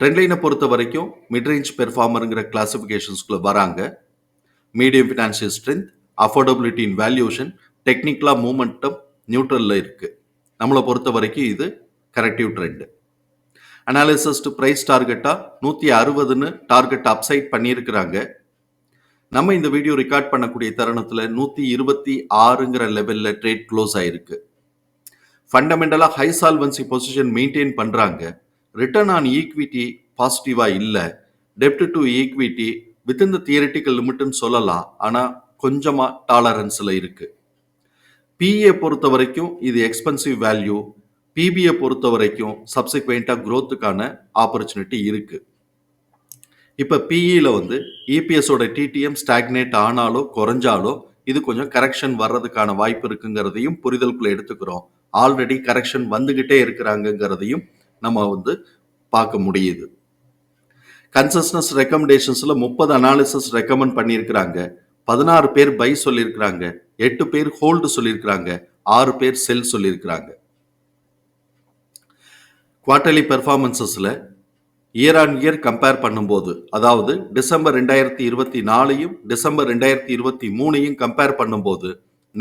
ட்ரெண்ட்லைனை பொறுத்த வரைக்கும் மிட்ரேஞ்ச் பெர்ஃபார்மருங்கிற கிளாசிஃபிகேஷன்ஸ்குள்ள வராங்க. Medium financial strength affordability in valuation டெக்னிக்கலாக மூமெண்டம் நியூட்ரலில் இருக்குது நம்மளை பொறுத்த வரைக்கும் இது கரெக்டிவ் ட்ரெண்டு அனாலிசிஸ்ட் ப்ரைஸ் டார்கெட்டாக நூற்றி அறுபதுன்னு டார்கெட் அப்சைட் பண்ணியிருக்கிறாங்க. நம்ம இந்த வீடியோ ரெக்கார்ட் பண்ணக்கூடிய தருணத்தில் நூற்றி இருபத்தி ஆறுங்கிற லெவலில் ட்ரேட் க்ளோஸ் ஆயிருக்கு. ஃபண்டமெண்டலாக ஹை சால்வன்சி பொசிஷன் மெயின்டைன் பண்ணுறாங்க ரிட்டர்ன் ஆன் ஈக்விட்டி பாசிட்டிவாக இல்லை. டெப்ட் to equity within the theoretical லிமிட்னு சொல்லலாம். ஆனால் கொஞ்சமாக டாலரன்ஸில் இருக்குது பிஏ பொறுத்த வரைக்கும் இது எக்ஸ்பென்சிவ் வேல்யூ பிபிஏ பொறுத்த வரைக்கும் சப்சிக்வெண்ட்டாக க்ரோத்துக்கான ஆப்பர்ச்சுனிட்டி இருக்கு. இப்போ பிஇயில் வந்து இபிஎஸோட டிடிஎம் ஸ்டாக்னேட் ஆனாலோ குறைஞ்சாலோ இது கொஞ்சம் கரெக்ஷன் வர்றதுக்கான வாய்ப்பு இருக்குங்கிறதையும் புரிதலுக்குள்ள எடுத்துக்கிறோம். ஆல்ரெடி கரெக்ஷன் வந்துக்கிட்டே இருக்கிறாங்கங்கிறதையும் நம்ம வந்து பார்க்க முடியுது. கன்சஸ்னஸ் ரெக்கமெண்டேஷன்ஸில் முப்பது அனாலிசிஸ் ரெக்கமெண்ட் பண்ணியிருக்கிறாங்க. பதினாறு பேர் பை சொல்லியிருக்கிறாங்க. எட்டு பேர் ஹோல்டு சொல்லியிருக்கிறாங்க. ஆறு பேர் செல் சொல்லியிருக்கிறாங்க. குவார்டர்லி பெர்ஃபார்மன்சஸில் இயர் ஆன் இயர் கம்பேர் பண்ணும்போது அதாவது டிசம்பர் ரெண்டாயிரத்தி இருபத்தி நாலையும் டிசம்பர் ரெண்டாயிரத்தி இருபத்தி மூணையும் கம்பேர் பண்ணும்போது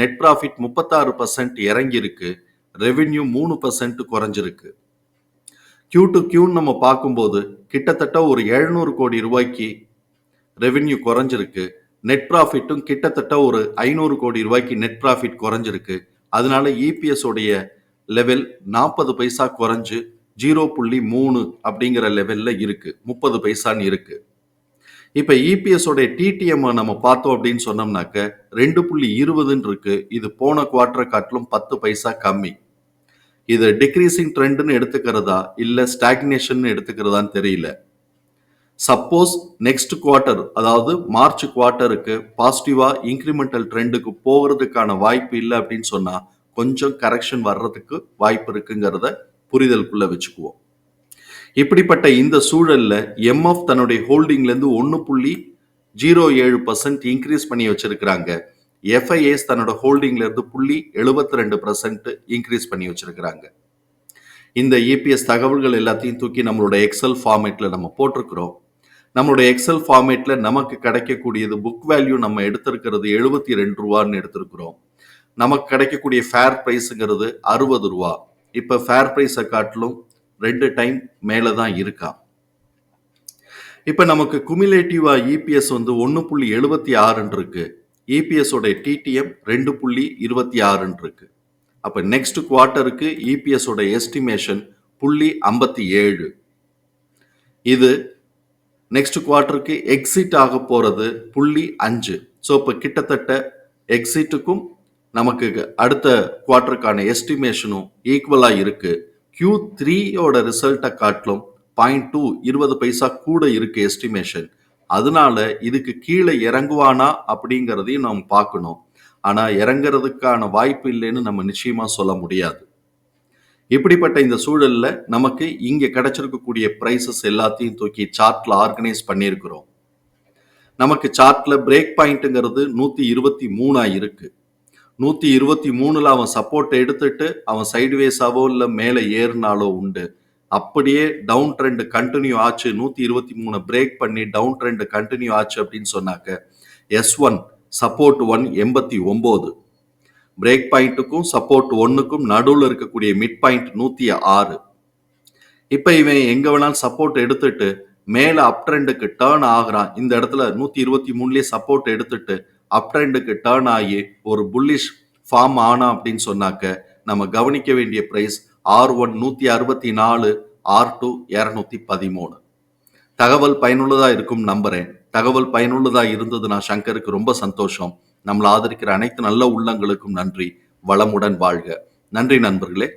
நெட் ப்ராஃபிட் முப்பத்தாறு பர்சன்ட் இறங்கியிருக்கு. ரெவென்யூ மூணு பர்சன்ட் குறைஞ்சிருக்கு. கியூ டு கியூன்னு நம்ம பார்க்கும்போது கிட்டத்தட்ட ஒரு எழுநூறு கோடி ரூபாய்க்கு ரெவென்யூ குறைஞ்சிருக்கு. நெட் ப்ராஃபிட்டும் கிட்டத்தட்ட ஒரு ஐநூறு கோடி ரூபாய்க்கு நெட் ப்ராஃபிட் குறைஞ்சிருக்கு. அதனால இபிஎஸ் உடைய லெவல் நாற்பது பைசா குறைஞ்சு ஜீரோ புள்ளி மூணு அப்படிங்கிற லெவலில் இருக்கு. முப்பது பைசான்னு இருக்கு. இப்போ இபிஎஸ் உடைய டிடிஎம் நம்ம பார்த்தோம் அப்படின்னு சொன்னோம்னாக்க ரெண்டு புள்ளி இருபதுன்னு இருக்கு. இது போன குவார்டரை காட்டிலும் பத்து பைசா கம்மி. இது டிக்ரீசிங் ட்ரெண்ட்னு எடுத்துக்கிறதா? இல்லை ஸ்டாக்னேஷன் எடுத்துக்கிறதான்னு தெரியல. சப்போஸ் நெக்ஸ்ட் குவார்ட்டர் அதாவது மார்ச் குவார்ட்டருக்கு பாசிட்டிவா இன்க்ரிமெண்டல் ட்ரெண்டுக்கு போகிறதுக்கான வாய்ப்பு இல்லை அப்படின்னு சொன்னா கொஞ்சம் கரெக்ஷன் வர்றதுக்கு வாய்ப்பு இருக்குங்கிறத புரிதலுக்குள்ள வச்சுக்குவோம். இப்படிப்பட்ட இந்த சூழல்ல எம்எஃப் தன்னுடைய ஹோல்டிங்ல இருந்து ஒன்று புள்ளி ஜீரோ ஏழு பர்சன்ட் இன்க்ரீஸ் பண்ணி வச்சிருக்கிறாங்க. எஃப்ஐஏஸ் தன்னோட ஹோல்டிங்ல இருந்து புள்ளி எழுபத்தி ரெண்டு பர்சன்ட் இன்க்ரீஸ் பண்ணி வச்சிருக்கிறாங்க. இந்த இபிஎஸ் தகவல்கள் எல்லாத்தையும் தூக்கி நம்மளோட எக்ஸல் ஃபார்மேட்ல நம்ம போட்டிருக்கிறோம். நம்மளோட எக்ஸல் ஃபார்மேட்ல நமக்கு கிடைக்கக்கூடியது புக் வேல்யூ நம்ம எடுத்திருக்கிறது எழுபத்தி ரெண்டு ரூபான்னு எடுத்திருக்கிறோம். நமக்கு கிடைக்கக்கூடிய ஃபேர் ப்ரைஸுங்கிறது அறுபது ரூபா. இப்போ ஃபேர் ப்ரைஸை காட்டிலும் ரெண்டு டைம் மேலே தான் இருக்கா. இப்போ நமக்கு குமிலேட்டிவா இபிஎஸ் வந்து ஒன்று புள்ளி எழுபத்தி ஆறுன்னு இருக்கு. இபிஎஸ் டிடிஎம் ரெண்டு புள்ளி இருபத்தி ஆறுன்னு இருக்கு. அப்போ நெக்ஸ்ட் குவார்ட்டருக்கு இபிஎஸோட எஸ்டிமேஷன் புள்ளி ஐம்பத்தி ஏழு. இது நெக்ஸ்ட் குவார்ட்டருக்கு எக்ஸிட் ஆக போகிறது புள்ளி அஞ்சு. ஸோ இப்போ கிட்டத்தட்ட எக்ஸிட்டுக்கும் நமக்கு அடுத்த குவார்ட்டருக்கான எஸ்டிமேஷனும் ஈக்குவலாக இருக்குது கியூ த்ரீயோட ரிசல்ட்டை காட்டிலும் பாயிண்ட் டூ இருபது பைசா கூட இருக்குது எஸ்டிமேஷன் அதனால இதுக்கு கீழே இறங்குவானா அப்படிங்கிறதையும் நாம் பார்க்கணும். ஆனா இறங்குறதுக்கான வாய்ப்பு இல்லைன்னு நம்ம நிச்சயமா சொல்ல முடியாது. இப்படிப்பட்ட இந்த சூழல்ல நமக்கு இங்க கிடைச்சிருக்கக்கூடிய ப்ரைசஸ் எல்லாத்தையும் தூக்கி சார்ட்ல ஆர்கனைஸ் பண்ணியிருக்கிறோம். நமக்கு சார்ட்ல பிரேக் பாயிண்ட்டுங்கிறது நூத்தி இருபத்தி மூணா இருக்கு. நூத்தி இருபத்தி மூணுல அவன் சப்போர்ட் எடுத்துட்டு அவன் சைடுவேஸாவோ இல்லை மேலே ஏறினாலோ உண்டு. அப்படியே டவுன் ட்ரெண்ட் கண்டினியூ ஆச்சு. நூத்தி இருபத்தி மூணு பிரேக் பண்ணி டவுன் ட்ரெண்ட் கண்டினியூ ஆச்சு அப்படின்னு சொன்னாக்க எஸ் ஒன் சப்போர்ட் ஒன் எண்பத்தி ஒன்பது பிரேக் பாயிண்ட்டுக்கும் சப்போர்ட் ஒன்றுக்கும் நடுவில் இருக்கக்கூடிய மிட் பாயிண்ட் நூற்றி ஆறு. இப்போ இவன் எங்கே வேணாலும் சப்போர்ட் எடுத்துட்டு மேலே அப் ட்ரெண்டுக்கு டேர்ன் ஆகுறான். இந்த இடத்துல நூற்றி இருபத்தி மூணுலேயே சப்போர்ட் எடுத்துட்டு அப் ட்ரெண்டுக்கு டேர்ன் ஆகி ஒரு புல்லிஷ் ஃபார்ம் ஆனா அப்படின்னு சொன்னாக்க நம்ம கவனிக்க வேண்டிய பிரைஸ் ஆர் ஒன் நூத்தி அறுபத்தி நாலு ஆர் டூ இரநூத்தி பதிமூணு. தகவல் பயனுள்ளதா இருக்கும் நம்புறேன். தகவல் பயனுள்ளதா நான் சங்கருக்கு ரொம்ப சந்தோஷம். நம்மளை ஆதரிக்கிற அனைத்து நல்ல உள்ளங்களுக்கும் நன்றி. வளமுடன் வாழ்க. நன்றி நண்பர்களே.